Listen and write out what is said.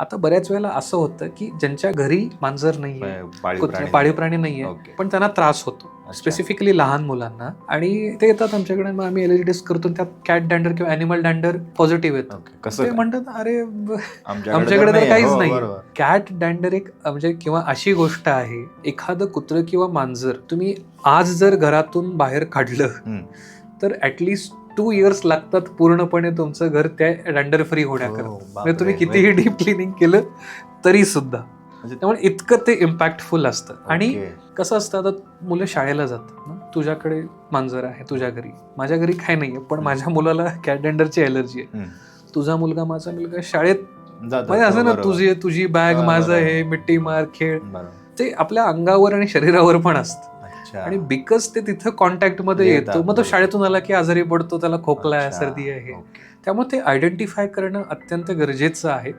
आता बऱ्याच वेळेला असं होतं की ज्यांच्या घरी मांजर नाहीये पाळीव प्राणी. नाहीये. पण त्यांना त्रास होतो. स्पेसिफिकली लहान मुलांना आणि ते येतात आमच्याकडे मग आम्ही एल टेस्ट करतो त्यात कॅट डॅन्डर किंवा अॅनिमल डॅन्डर पॉझिटिव्ह येतं कसं म्हणतात अरे आमच्याकडे तर. काहीच नाही. कॅट डॅन्डर एक म्हणजे किंवा अशी गोष्ट आहे एखादं कुत्र किंवा मांजर तुम्ही आज जर घरातून बाहेर काढलं. तर ऍटलिस्ट टू इयर्स लागतात पूर्णपणे तुमचं घर त्या डॅन्डर फ्री होण्याकरता हो, म्हणजे तुम्ही बापरे. कितीही डीप क्लिनिंग केलं तरी सुद्धा म्हणजे- त्यामुळे इतकं ते इम्पॅक्टफुल असतं आणि. कसं असतं आता मुलं शाळेला जातात ना तुझ्याकडे मांजर आहे तुझ्या घरी माझ्या घरी काय नाहीये पण माझ्या मुलाला कॅट डॅन्डरची एलर्जी आहे. तुझा मुलगा माझा मुलगा शाळेत जातो. म्हणजे असं ना. तुझी तुझी बॅग. माझं हे मिट्टी मार खेळ. ते आपल्या अंगावर आणि शरीरावर पण असतं. आणि बिकॉज ते तिथं कॉन्टॅक्टमध्ये येतात, येतो मग तो. शाळेतून आला की आजारी पडतो त्याला खोकला आहे. सर्दी आहे. त्यामुळे ते आयडेंटिफाय करणं अत्यंत गरजेचं आहे